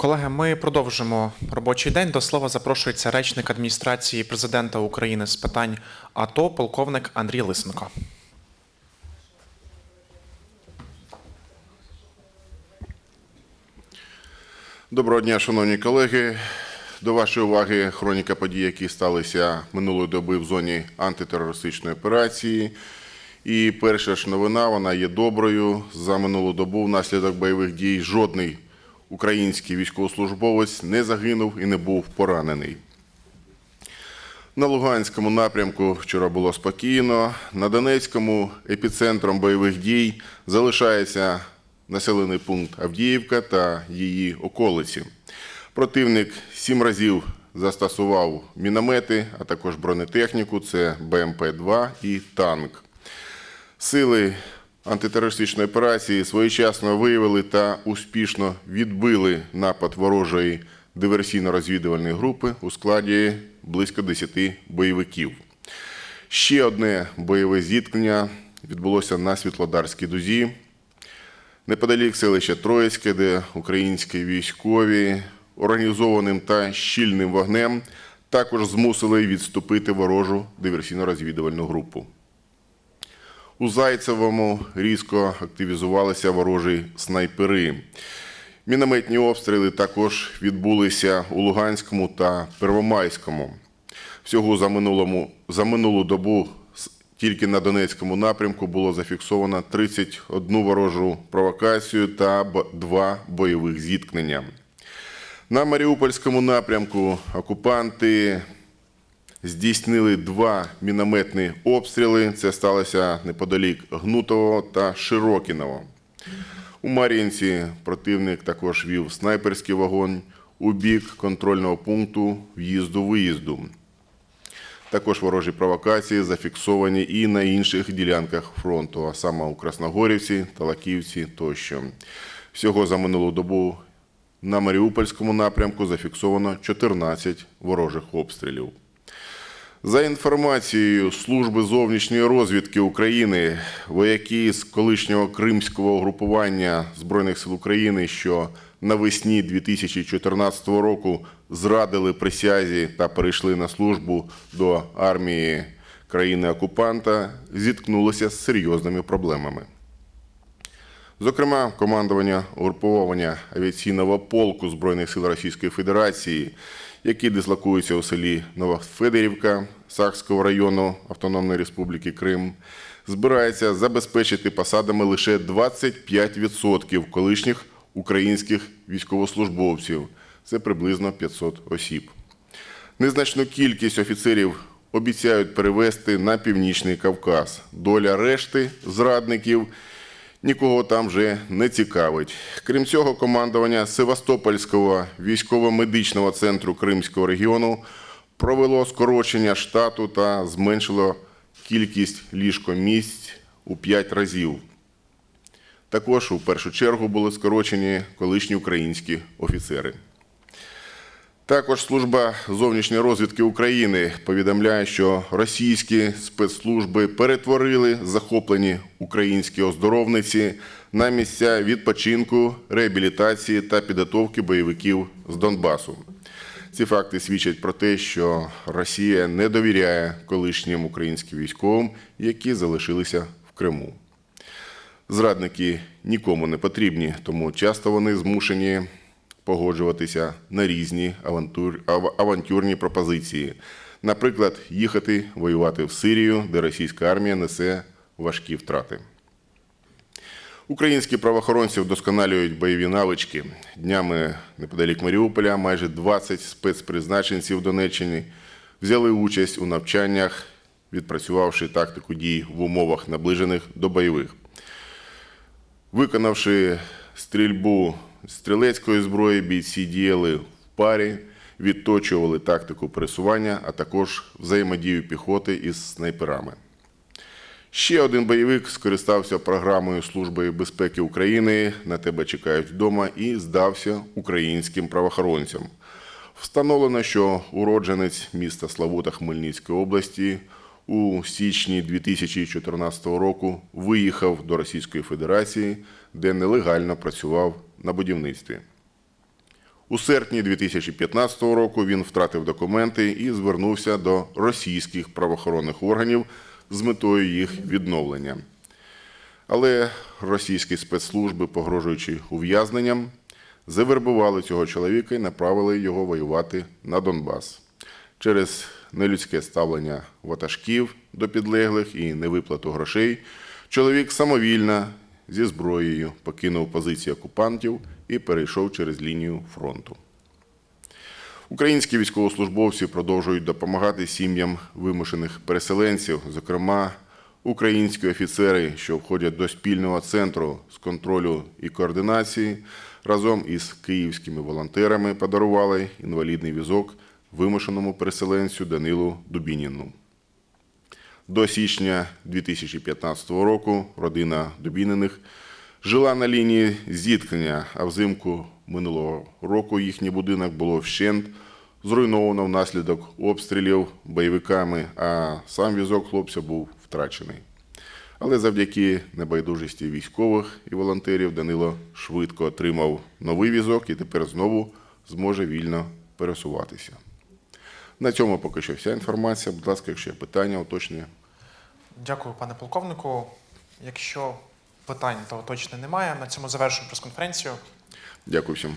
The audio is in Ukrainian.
Колеги, ми продовжимо робочий день. До слова запрошується речник адміністрації президента України з питань АТО, полковник Андрій Лисенко. Доброго дня, шановні колеги. До вашої уваги хроніка подій, які сталися минулої доби в зоні антитерористичної операції. І перша ж новина, вона є доброю. За минулу добу внаслідок бойових дій жодний український військовослужбовець не загинув і не був поранений. На Луганському напрямку вчора було спокійно. На Донецькому епіцентром бойових дій залишається населений пункт Авдіївка та її околиці. Противник сім разів застосував міномети, а також бронетехніку. Це БМП-2 і танк. Сили антитерористичної операції своєчасно виявили та успішно відбили напад ворожої диверсійно-розвідувальної групи у складі близько 10 бойовиків. Ще одне бойове зіткнення відбулося на Світлодарській дузі. Неподалік селища Троїцьке, де українські військові організованим та щільним вогнем також змусили відступити ворожу диверсійно-розвідувальну групу. У Зайцевому різко активізувалися ворожі снайпери. Мінометні обстріли також відбулися у Луганському та Первомайському. Всього за, минулому, за минулу добу тільки на Донецькому напрямку було зафіксовано 31 ворожу провокацію та два бойових зіткнення. На Маріупольському напрямку окупанти здійснили два мінометні обстріли. Це сталося неподалік Гнутового та Широкіного. У Мар'їнці противник також вів снайперський вогонь у бік контрольного пункту в'їзду-виїзду. Також ворожі провокації зафіксовані і на інших ділянках фронту, а саме у Красногорівці, Талаківці тощо. Всього за минулу добу на Маріупольському напрямку зафіксовано 14 ворожих обстрілів. За інформацією Служби зовнішньої розвідки України, вояки з колишнього кримського угрупування Збройних сил України, що навесні 2014 року зрадили присязі та перейшли на службу до армії країни-окупанта, зіткнулися з серйозними проблемами. Зокрема, командування угруповання авіаційного полку Збройних сил Російської Федерації, які дислокуються у селі Новофедерівка Сахського району Автономної Республіки Крим, збирається забезпечити посадами лише 25% колишніх українських військовослужбовців. Це приблизно 500 осіб. Незначну кількість офіцерів обіцяють перевести на північний Кавказ. Доля решти зрадників нікого там вже не цікавить. Крім цього, командування Севастопольського військово-медичного центру Кримського регіону провело скорочення штату та зменшило кількість ліжкомісць у 5 разів. Також у першу чергу були скорочені колишні українські офіцери. Також служба зовнішньої розвідки України повідомляє, що російські спецслужби перетворили захоплені українські оздоровниці на місця відпочинку, реабілітації та підготовки бойовиків з Донбасу. Ці факти свідчать про те, що Росія не довіряє колишнім українським військовим, які залишилися в Криму. Зрадники нікому не потрібні, тому часто вони змушені погоджуватися на різні авантюр, ав- авантюрні пропозиції. Наприклад, їхати воювати в Сирію, де російська армія несе важкі втрати. Українські правоохоронці вдосконалюють бойові навички. Днями неподалік Маріуполя майже 20 спецпризначенців Донеччини взяли участь у навчаннях, відпрацювавши тактику дій в умовах наближених до бойових. Виконавши стрільбу стрілецької зброї, бійці діяли в парі, відточували тактику пересування, а також взаємодію піхоти із снайперами. Ще один бойовик скористався програмою Служби безпеки України на тебе чекають вдома і здався українським правоохоронцям. Встановлено, що уродженець міста Славута Хмельницької області у січні 2014 року виїхав до Російської Федерації, де нелегально працював на будівництві. У серпні 2015 року він втратив документи і звернувся до російських правоохоронних органів з метою їх відновлення. Але російські спецслужби, погрожуючи ув'язненням, завербували цього чоловіка і направили його воювати на Донбас. Через нелюдське ставлення ватажків до підлеглих і невиплату грошей чоловік самовільно зі зброєю покинув позиції окупантів і перейшов через лінію фронту. Українські військовослужбовці продовжують допомагати сім'ям вимушених переселенців, зокрема, українські офіцери, що входять до спільного центру з контролю і координації, разом із київськими волонтерами подарували інвалідний візок вимушеному переселенцю Данилу Дубініну. До січня 2015 року родина Дубіниних жила на лінії зіткнення, а взимку минулого року їхній будинок було вщент зруйновано внаслідок обстрілів бойовиками, а сам візок хлопця був втрачений. Але завдяки небайдужості військових і волонтерів Данило швидко отримав новий візок і тепер знову зможе вільно пересуватися. На цьому поки що вся інформація. Будь ласка, якщо є питання, уточнення. Дякую, пане полковнику. Якщо питань, то точно немає. На цьому завершуємо прес-конференцію. Дякую всім.